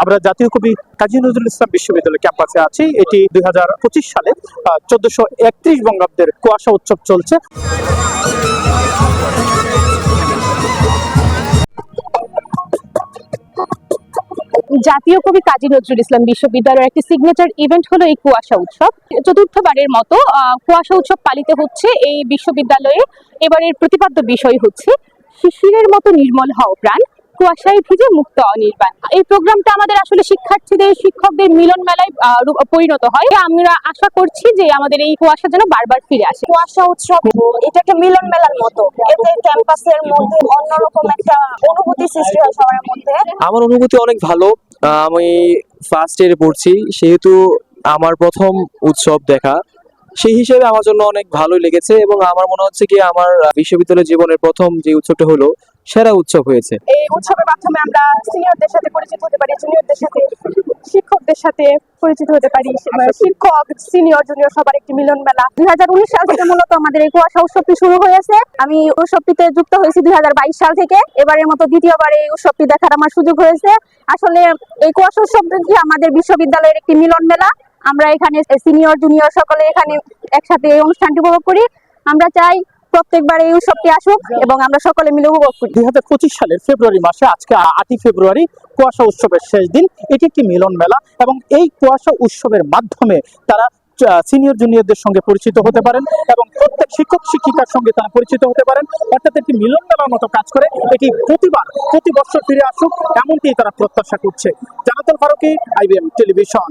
আমরা জাতীয় কবি কাজী নজরুল ইসলাম বিশ্ববিদ্যালয় ক্যাম্পাসে আছি। এটি দুই সালে চোদ্দশো একত্রিশ বঙ্গাব্দের কুয়াশা উৎসব চলছে। জাতীয় কবি কাজী নজরুল ইসলাম বিশ্ববিদ্যালয়ের একটি সিগনেচার ইভেন্ট হলো এই কুয়াশা উৎসব। চতুর্থবারের মতো কুয়াশা উৎসব পালিত হচ্ছে এই বিশ্ববিদ্যালয়ে। এবারের প্রতিপাদ্য বিষয় হচ্ছে শিশিরের মতো নির্মল হও প্রাণ। কুয়াশায় ভিজে মুক্ত অনির্বাণ। এই প্রোগ্রামটা আমাদের আসলে শিক্ষার্থীদের শিক্ষকদের মিলন মেলায় পরিণত হয়। আমরা আশা করছি যে আমাদের এই কুয়াশা যেন বারবার ফিরে আসে। কুয়াশা উৎসব এটা একটা মিলন মেলার মতো। এতে ক্যাম্পাসের মধ্যে অন্যরকম একটা অনুভূতি সৃষ্টি হয় সবার মধ্যে। আমার অনুভূতি অনেক ভালো। আহ, আমি ফার্স্ট ইয়ারে পড়ছি সেহেতু আমার প্রথম উৎসব দেখা। সেই হিসেবে আমার জন্য অনেক ভালোই লেগেছে এবং আমার মনে হচ্ছে কি আমার বিশ্ববিদ্যালয় জীবনের প্রথম যে উৎসবটা হলো সেরা উৎসব হয়েছে। এই উৎসবের মাধ্যমে আমরা সিনিয়রদের সাথে পরিচিত হতে পারি জুনিয়রদের সাথে, শিক্ষকদের সাথে পরিচিত হতে পারি শিক্ষক সিনিয়র জুনিয়র সবার একটি মিলন মেলা। দুই হাজার উনিশ সাল থেকে মূলত আমাদের এই কুয়াশা উৎসবটি শুরু হয়েছে। আমি উৎসবটিতে যুক্ত হয়েছি দুই হাজার বাইশ সাল থেকে। এবারের মতো দ্বিতীয়বার এই উৎসবটি দেখার আমার সুযোগ হয়েছে। আসলে এই কুয়াশা উৎসবটি আমাদের বিশ্ববিদ্যালয়ের একটি মিলন মেলা। আমরা এখানে সিনিয়র জুনিয়র সকলে এখানে একসাথে এই অনুষ্ঠানটি উপভোগ করি। আমরা চাই প্রত্যেকবার এই উৎসবটি আসুক এবং আমরা সকলে মিলে উপভোগ করি। দুই হাজার পঁচিশ সালের ফেব্রুয়ারি মাসে আজকে আটই ফেব্রুয়ারি কুয়াশা উৎসবের শেষ দিন। এটি একটি মিলন মেলা এবং এই কুয়াশা উৎসবের মাধ্যমে তারা সিনিয়র জুনিয়রদের সঙ্গে পরিচিত হতে পারেন এবং প্রত্যেক শিক্ষক শিক্ষিকার সঙ্গে তারা পরিচিত হতে পারেন। অর্থাৎ একটি মিলন মেলার মতো কাজ করে এটি প্রতিবার প্রতি বছর ফিরে আসুক এমনটি তারা প্রত্যাশা করছে। Janatul Faruki, IBM television.